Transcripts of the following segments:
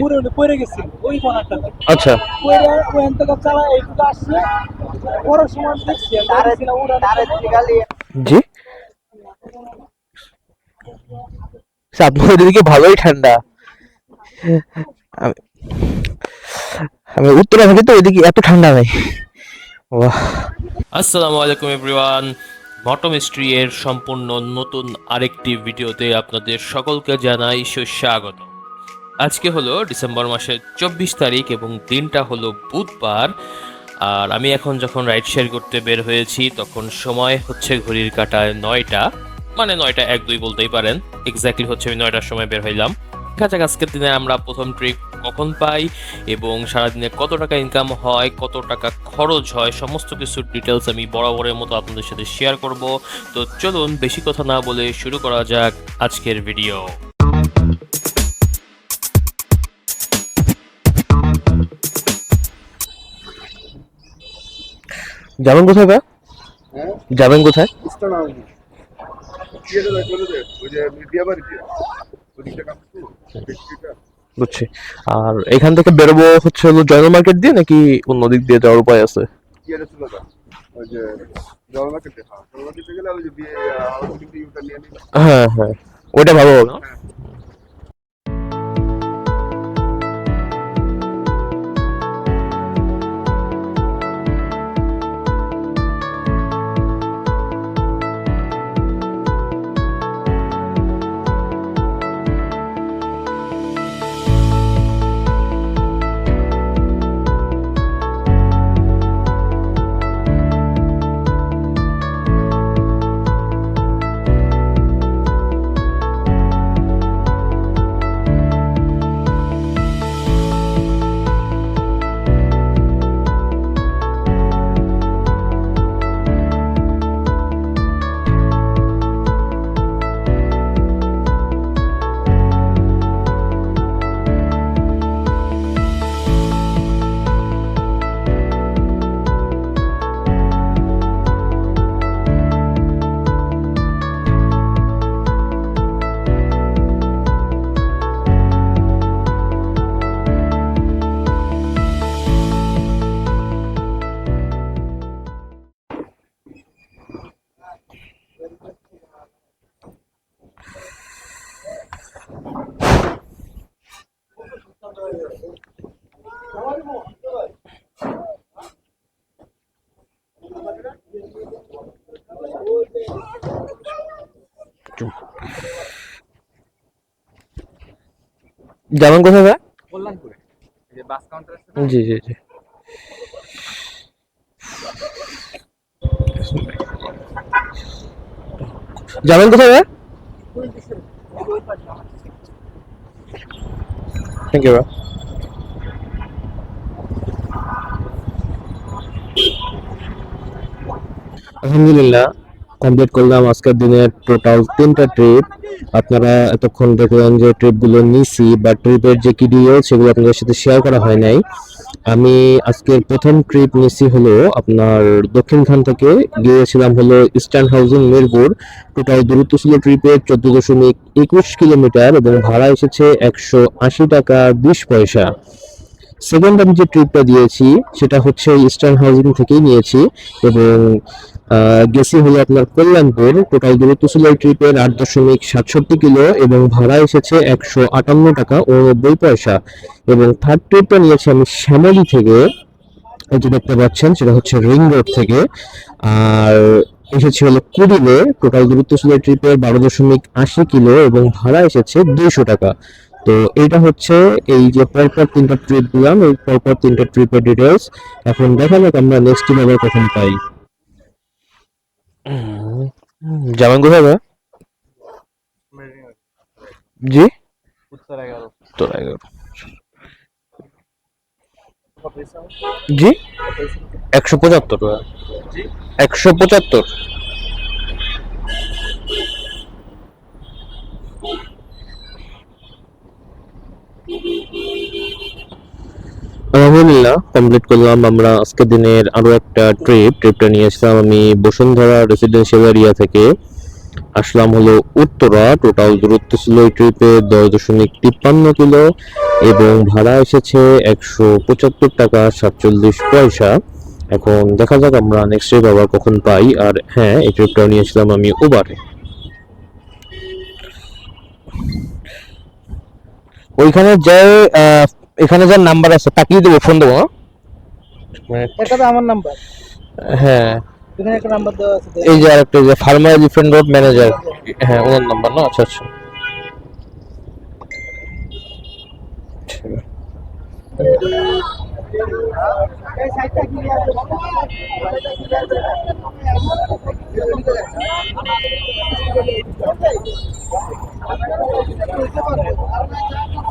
পুরো পড়ে গেছি ওই কোনাটাতে আচ্ছা। পড়ে ওখান থেকে চালা এইটুকু আসছে। পরের সময় দেখছি তারে দিলা উড়া তারে গালি জি। আচ্ছা, আপনাদের এদিকে ভালোই ঠান্ডা। আমি- উত্তরে থাকি তো ওইদিকে এত ঠান্ডা নাই। আসসালামু আলাইকুম এভরিওয়ান। বটম মিস্ট্রি এর সম্পূর্ণ নতুন আরেকটি ভিডিওতে আপনাদের সকলকে জানাই সুস্বাগত। আজকে হলো ডিসেম্বর মাসের চব্বিশ তারিখ এবং দিনটা হলো বুধবার। আর আমি এখন যখন রাইড শেয়ার করতে বের হয়েছি, তখন সময় হচ্ছে ঘড়ির কাটায় নয়টা। মানে নয়টা এক দুই বলতেই পারেন। এক্স্যাক্টলি হচ্ছে আমি নয়টার সময় বের হইলাম। দেখা দিনে আমরা প্রথম ট্রিপ কখন পাই এবং সারাদিনে কত টাকা ইনকাম হয় কত টাকা খরচ হয় সমস্ত কিছুর ডিটেলস আমি বরাবরের মতো আপনাদের সাথে শেয়ার করব। তো চলুন বেশি কথা না বলে শুরু করা যাক আজকের ভিডিও যাবেন কোথায় ভাই? যাবেন কোথায়? বুঝছি। আর এখান থেকে বেরোবো হচ্ছে হলো জয়নাল মার্কেট দিয়ে নাকি অন্য দিক দিয়ে যাওয়ার উপায় আছে? হ্যাঁ। হ্যাঁ ওইটা ভালো হবে যাবেন কোথায় ভাই? কল্যাণপুরে। যে বাস কাউন্টার আছে জি জি জি। যাবেন কোথায় থ্যাংক ইউ আলহামদুলিল্লাহ। কমপ্লিট করলাম আজকের দিনের টোটাল তিনটা ট্রিপ আপনারা এতক্ষণ দেখলেন যে ট্রিপগুলো নিছি, বা ট্রিপের যে কি ডিটেল সেগুলো আপনাদের সাথে শেয়ার করা হয় নাই। আমি আজকের প্রথম ট্রিপ নিছি হলো আপনার দক্ষিণখান থেকে। গিয়েছিলাম হলো ইস্টার্ন হাউজিং মিরপুর। টোটাল দূরত্ব ছিল ট্রিপের চোদ্দ দশমিক একুশ কিলোমিটার এবং ভাড়া এসেছে একশো আশি টাকা বিশ পয়সা। সেকেন্ড আমি যে ট্রিপটা দিয়েছি, সেটা হচ্ছে ইস্টার্ন হাউজিং থেকেই নিয়েছি এবং গেছি হলো আপনার কল্যাণপুর। টোটাল দূরত্ব ছিল এই ট্রিপের আট দশমিক সাতষট্টি কিলো এবং ভাড়া এসেছে একশো আটান্ন টাকা ও নব্বই পয়সা। এবং থার্ড ট্রিপটা নিয়েছি আমি শ্যামলি থেকে। যে দেখতে পাচ্ছেন, সেটা হচ্ছে রিং রোড থেকে। আর এসেছে হলো কুড়িলে। টোটাল দূরত্ব ছিল ট্রিপের বারো দশমিক আশি কিলো এবং ভাড়া এসেছে দুইশো টাকা। তো এটা হচ্ছে এই যে পরপর তিনটা ট্রিপ দিলাম এই পরপর তিনটা ট্রিপের ডিটেলস এখন দেখা যাক আমরা নেক্সট দিন আবার কখন পাই। যাবেন কোথায়? জি? উত্তর এগারো তো এগারো জি? একশো পঁচাত্তর। টাকা একশো পঁচাত্তর? আলহামদুলিল্লাহ কমপ্লিট করলাম। আমরা আজকের দিনের আরও একটা ট্রিপ ট্রিপটা নিয়েছিলাম আমি বসুন্ধরা রেসিডেন্সিয়াল এরিয়া থেকে। আসলাম হলো উত্তরা। টোটাল দূরত্ব ছিল এই ট্রিপে দশ দশমিক তিপ্পান্ন কিলো এবং ভাড়া এসেছে একশো পঁচাত্তর টাকা সাতচল্লিশ পয়সা। এখন দেখা যাক আমরা নেক্সট ট্রিপ আবার কখন পাই। আর হ্যাঁ এই ট্রিপটাও নিয়েছিলাম আমি উবারে ওইখানে যে এখানে যার নাম্বার আছে তাকিয়ে দেবো ফোন দেবো এটা তো আমার নাম্বার হ্যাঁ। এখানে একটা নাম্বার দেওয়া আছে এই যে আরেকটা যে ফার্মার ডিফারেন্ট রোড ম্যানেজার হ্যাঁ ওনার নাম্বার না? আচ্ছা আচ্ছা। এই সাইডটা কি আছে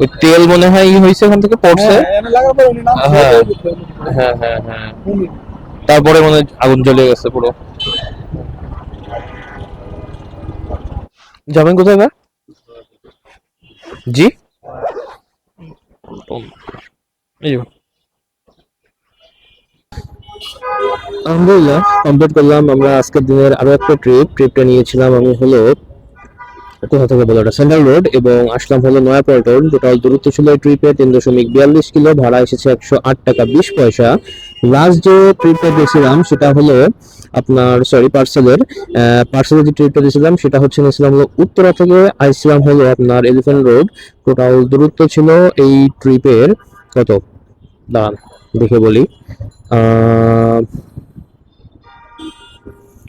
ওই তেল মনে হয় ই হয়েছে ওখান থেকে পড়ছে। হ্যাঁ এনে লাগার পরে উনি নাম হ্যাঁ। হ্যাঁ তারপরে মনে হয় আগুন জ্বলে গেছে পুরো। যাবেন কোথায় বা জি। আলহামদুলিল্লাহ কমপ্লিট করলাম। আমরা আজকের দিনের আরও একটা ট্রিপ ট্রিপটা নিয়েছিলাম আমি হলো কোথা থেকে বলো সেন্ট্রাল রোড এবং আসলাম হলো নয়াপল্টন টোটাল দূরত্ব ছিল ট্রিপে তিন দশমিক বিয়াল্লিশ কিলো, ভাড়া এসেছে একশো আট টাকা বিশ পয়সা। লাস্ট যে ট্রিপটা দিয়েছিলাম সেটা হলো আপনার সরি পার্সেলের পার্সেলের যে ট্রিপটা দিয়েছিলাম সেটা হচ্ছে নিয়েছিলাম হলো উত্তরা থেকে আইসলাম হলো আপনার এলিফেন্ট রোড টোটাল দূরত্ব ছিল এই ট্রিপের কত? দাঁড়ান, দেখে বলি।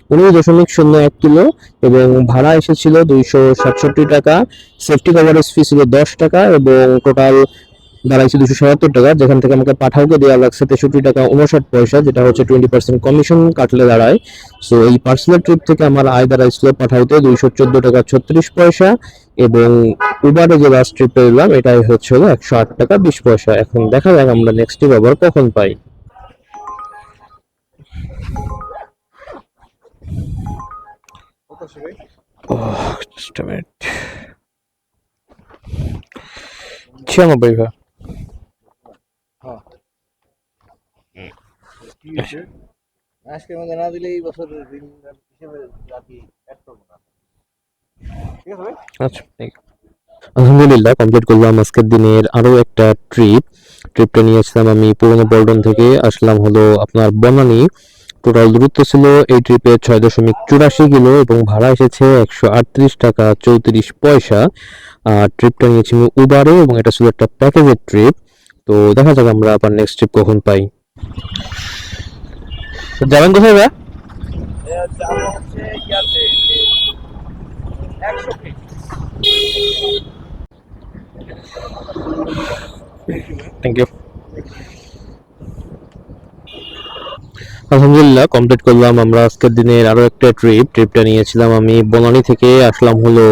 উনিশ দশমিক শূন্য এক কিলো এবং ভাড়া এসেছিল দুইশো সাতষট্টি টাকা। সেফটি কভারেজ ফি ছিল দশ টাকা এবং টোটাল দাঁড়াইছে দুশো সত্তর টাকা। যেখান থেকে আমাকে পাঠাওকে দেওয়া লাগছে তেষট্টি টাকা উনষাট পয়সা, যেটা হচ্ছে টোয়েন্টি পার্সেন্ট কমিশন কাটলে দাঁড়ায়। সো এই পার্সোনাল ট্রিপ থেকে আমার আয় দাঁড়াইছিল পাঠাইতে দুইশো চোদ্দ টাকা ছত্রিশ পয়সা এবং উবারে যে লাস্ট ট্রিপে এলাম এটাই হচ্ছে হলো একশো আট টাকা বিশ পয়সা। এখন দেখা যাক আমরা নেক্সট ট্রিপ আবার কখন পাই। Just a minute. ছিয়ানব্বই ভাই। আজকে মধ্যে না দিলে এই বছর হিসেবে অ্যাড করব না। ঠিক আছে আচ্ছা ঠিক। আলহামদুলিল্লাহ কমপ্লিট করলাম আজকের দিনের আরও একটা ট্রিপ ট্রিপটা নিয়েছিলাম আমি পুরনো পল্টন থেকে। আসলাম হলো আপনার বনানী। টোটাল দূরত্ব ছিল এই ট্রিপে ছয় দশমিক চুরাশি কিলো এবং ভাড়া এসেছে একশো আটত্রিশ টাকা চৌত্রিশ পয়সা। আর ট্রিপটা নিয়েছি উবারে এবং এটা ছিল একটা প্যাকেজের ট্রিপ তো দেখা যাক আমরা আবার নেক্সট ট্রিপ কখন পাই। যাবেন কোথায় ভাই? থ্যাংক ইউ আলহামদুলিল্লাহ কমপ্লিট করলাম আমরা আজকের দিনের আরও একটা ট্রিপ ট্রিপটা নিয়েছিলাম আমি বনানী থেকে আসলাম হলো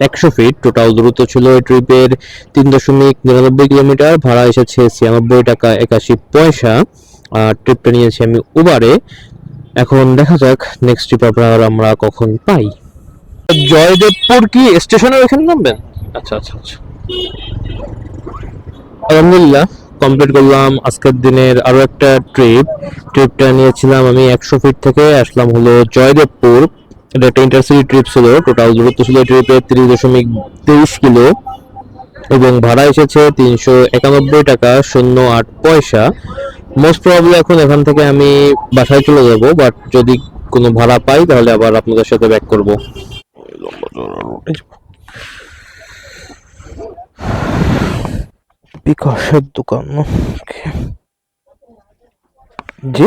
একশো ফিট টোটাল দূরত্ব ছিল এই ট্রিপের তিন দশমিক নিরানব্বই কিলোমিটার। ভাড়া এসেছে ছিয়ানব্বই টাকা একাশি পয়সা। আর ট্রিপটা নিয়েছি আমি উবারে এখন দেখা যাক নেক্সট ট্রিপ আপনার আমরা কখন পাই। জয়দেবপুর কি স্টেশনের ওখানে নামবেন? আচ্ছা আচ্ছা আচ্ছা। আলহামদুলিল্লাহ। কমপ্লিট করলাম। আজকের দিনের আরও একটা ট্রিপ ট্রিপটা নিয়েছিলাম আমি একশো ফিট থেকে, আসলাম হলো জয়দেবপুর। এটা একটা ইন্টারসিটি ট্রিপ ছিল টোটাল দূরত্ব ছিল ট্রিপে তিরিশ দশমিক তেইশ কিলো এবং ভাড়া এসেছে তিনশো একানব্বই টাকা শূন্য আট পয়সা। মোস্ট প্রবাবলি এখন এখান থেকে আমি বাসায় চলে যাব বাট যদি কোনো ভাড়া পাই তাহলে আবার আপনাদের সাথে ব্যাক করব। বিকাশের দোকান জি?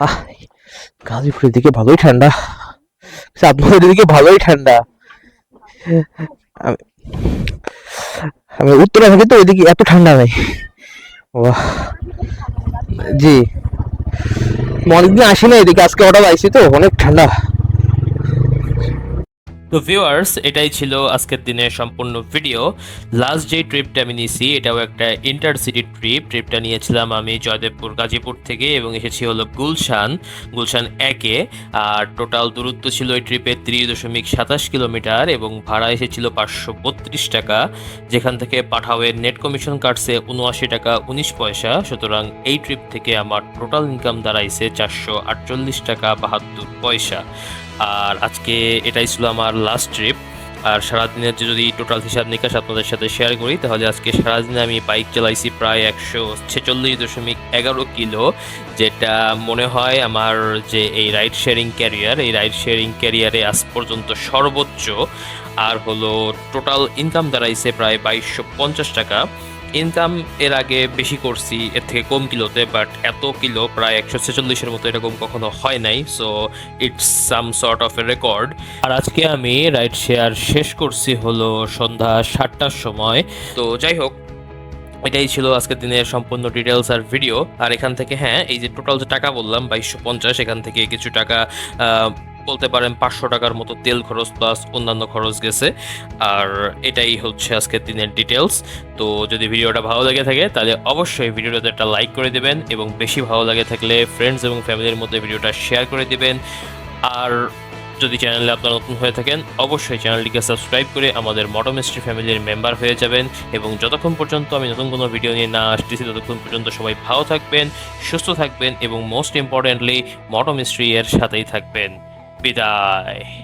আহ গাজীপুরের দিকে ভালোই ঠান্ডা। আচ্ছা, আপনাদের দিকে ভালোই ঠান্ডা। আমি উত্তরা থাকি তো এদিকে এত ঠান্ডা নেই। বাহ জি। অনেকদিন আসি না এদিকে আজকে অর্ডার আইসি তো অনেক ঠান্ডা। তো ভিউয়ার্স এটাই ছিল আজকের দিনের সম্পূর্ণ ভিডিও লাস্ট যে ট্রিপটা আমি নিয়েছি এটাও একটা ইন্টারসিটি ট্রিপ ট্রিপটা নিয়েছিলাম আমি জয়দেবপুর গাজীপুর থেকে এবং এসেছি হলো গুলশান গুলশান একে আর টোটাল দূরত্ব ছিল এই ট্রিপে ত্রিশ দশমিক সাতাশ কিলোমিটার এবং ভাড়া এসেছিল পাঁচশো বত্রিশ টাকা। যেখান থেকে পাঠাওয়ের নেট কমিশন কাটছে উনআশি টাকা উনিশ পয়সা। সুতরাং এই ট্রিপ থেকে আমার টোটাল ইনকাম দাঁড়াইছে চারশো আটচল্লিশ টাকা বাহাত্তর পয়সা। আর আজকে এটাই ছিল আমার লাস্ট ট্রিপ আর সারাদিনের যদি টোটাল হিসাব নিকাশ আপনাদের সাথে শেয়ার করি, তাহলে আজকে সারাদিনে আমি বাইক চালাইছি প্রায় একশো ছেচল্লিশ দশমিক এগারো কিলো, যেটা মনে হয় আমার যে এই রাইড শেয়ারিং ক্যারিয়ার এই রাইড শেয়ারিং ক্যারিয়ারে আজ পর্যন্ত সর্বোচ্চ। আর হলো টোটাল ইনকাম দাঁড়াইছে প্রায় বাইশশো পঞ্চাশ টাকা। ইনকাম এর আগে বেশি করছি, এর থেকে কম কিলোতে বাট এত কিলো প্রায় একশো ছেচল্লিশের মতো এরকম কখনো হয় নাই so it's some sort of a record আর আজকে আমি রাইড শেয়ার শেষ করছি হলো সন্ধ্যা সাতটার সময়, তো যাই হোক, এটাই ছিল আজকের দিনের সম্পূর্ণ ডিটেলস আর ভিডিও আর এখান থেকে হ্যাঁ এই যে টোটাল যে টাকা বললাম, বাইশশো পঞ্চাশ, এখান থেকে কিছু টাকা বলতে পারেন পাঁচশো টাকার মতো তেল খরচ প্লাস অন্যান্য খরচ গেছে। আর এটাই হচ্ছে আজকের দিনের ডিটেলস তো যদি ভিডিওটা ভালো লাগে থাকে, তাহলে অবশ্যই ভিডিওটাতে একটা লাইক করে দেবেন এবং বেশি ভালো লাগে থাকলে ফ্রেন্ডস এবং ফ্যামিলির মধ্যে ভিডিওটা শেয়ার করে দেবেন। আর যদি চ্যানেলে আপনারা নতুন হয়ে থাকেন, অবশ্যই চ্যানেলটিকে সাবস্ক্রাইব করে আমাদের মটোমিস্ট্রি ফ্যামিলির মেম্বার হয়ে যাবেন। এবং যতক্ষণ পর্যন্ত আমি নতুন কোনো ভিডিও নিয়ে না আসতেছি, ততক্ষণ পর্যন্ত সবাই ভালো থাকবেন, সুস্থ থাকবেন এবং মোস্ট ইম্পর্টেন্টলি মটোমিস্ট্রি এর সাথেই থাকবেন। বিদায়।